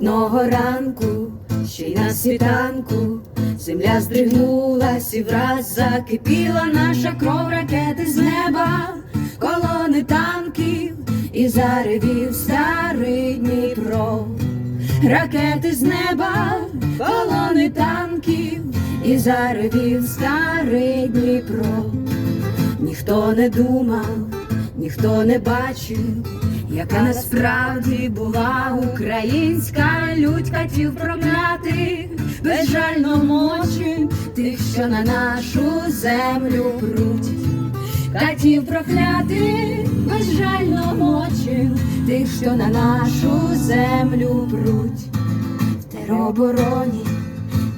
Одного ранку, ще й на світанку, земля здригнулась і враз закипіла наша кров ракети з неба, колони танків і заревів старий Дніпро. Ракети з неба, колони танків і заревів старий Дніпро. Ніхто не думав, ніхто не бачив, яка насправді була українська лють катів проклятих, безжально мочим тих, що на нашу землю пруть. Катів проклятих, безжально мочим тих, що на нашу землю пруть. В теробороні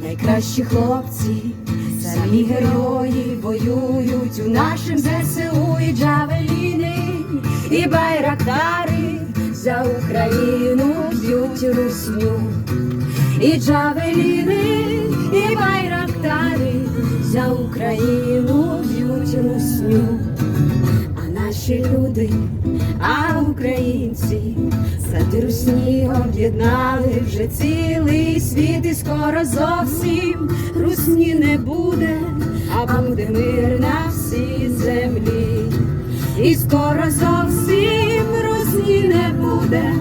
найкращі хлопці, самі герої воюють у нашим ЗСУ і джавеліни, і байрактари за Україну б'ють русню, і джавеліни, і байрактари за Україну б'ють русню. А наші люди, а українці, за русні об'єднали вже цілий світ, і скоро зовсім русні не буде, а буде мир на всій землі. І скоро зовсім буде,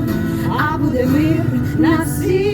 а буде мир на всій